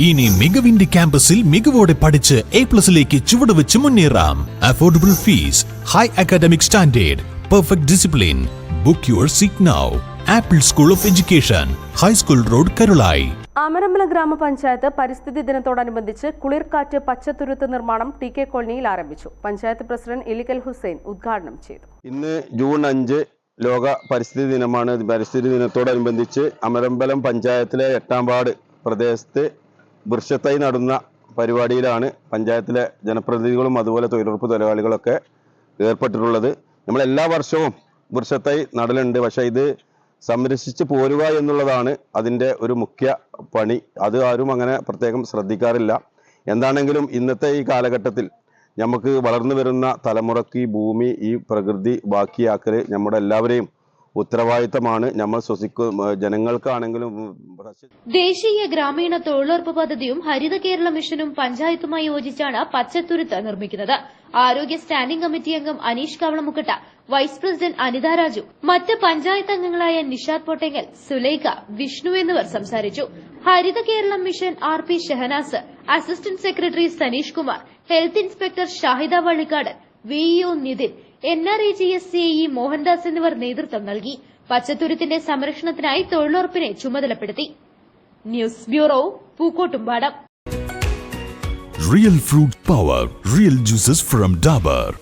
ഇനി മികവിന്റെ ക്യാമ്പസിൽ മികവോടെ പഠിച്ച് എ പ്ലസിലേക്ക് ചുവടുവെച്ച് മുന്നേറാം. Affordable fees high academic standard perfect discipline book your seat now Apple school of education high school road Karulai Amarambala ഗ്രാമപഞ്ചായത്ത് പരിസ്ഥിതി ദിനത്തോടനുബന്ധിച്ച് കുളിർക്കാറ്റ് പച്ചത്തുരുത്ത് നിർമ്മാണം ടി കെ കോളനിയിൽ ആരംഭിച്ചു. പഞ്ചായത്ത് പ്രസിഡന്റ് ഇലിക്കൽ ഹുസൈൻ ഉദ്ഘാടനം ചെയ്തു. ഇന്ന് ജൂൺ അഞ്ച് ലോക പരിസ്ഥിതി ദിനമാണ്. പരിസ്ഥിതി ദിനത്തോടനുബന്ധിച്ച് അമരമ്പലം പഞ്ചായത്തിലെ എട്ടാം വാർഡ് പ്രദേശത്ത് വൃക്ഷത്തൈ നടുന്ന പരിപാടിയിലാണ് പഞ്ചായത്തിലെ ജനപ്രതിനിധികളും അതുപോലെ തൊഴിലുറപ്പ് തൊഴിലാളികളൊക്കെ ഏർപ്പെട്ടിട്ടുള്ളത്. നമ്മൾ എല്ലാ വർഷവും വൃക്ഷത്തൈ നടലുണ്ട്. പക്ഷേ ഇത് സംരക്ഷിച്ച് പോരുക എന്നുള്ളതാണ് അതിന്റെ ഒരു മുഖ്യ പണി. അത് ആരും അങ്ങനെ പ്രത്യേകം ശ്രദ്ധിക്കാറില്ല. എന്താണെങ്കിലും ഇന്നത്തെ ഈ കാലഘട്ടത്തിൽ നമുക്ക് വളർന്നു വരുന്ന തലമുറയ്ക്ക് ഈ ഭൂമി ഈ പ്രകൃതി ബാക്കിയാക്കൽ നമ്മുടെ എല്ലാവരെയും ഉത്തരവാദിത്തമാണ്. നമ്മൾ ശ്വസിക്കും ജനങ്ങൾക്കാണെങ്കിലും ദേശീയ ഗ്രാമീണ തൊഴിലുറപ്പ് പദ്ധതിയും ഹരിത കേരള മിഷനും പഞ്ചായത്തുമായി യോജിച്ചാണ് പച്ചത്തുരുത്ത് നിർമ്മിക്കുന്നത്. ആരോഗ്യ സ്റ്റാൻഡിംഗ് കമ്മിറ്റി അംഗം അനീഷ് കവളമുക്കട്ട വൈസ് പ്രസിഡന്റ് അനിത രാജു മറ്റ് പഞ്ചായത്ത് അംഗങ്ങളായ നിഷാദ് പൊട്ടെങ്ങൽ സുലൈഖ വിഷ്ണു എന്നിവർ സംസാരിച്ചു. Haritha Keralam mission R P Shahnas assistant secretary Saneesh Kumar health inspector Shahida Vallikkadan VEO Nithin N G S CE Mohandas എന്നിവർ നേതൃത്വം നൽകി. പച്ചത്തുരുത്തിന്റെ സംരക്ഷണത്തിനായി തൊഴിലുറപ്പിനെ ചുമതലപ്പെടുത്തി news bureau Pookkottumpadam real fruit power real juices from Dabur.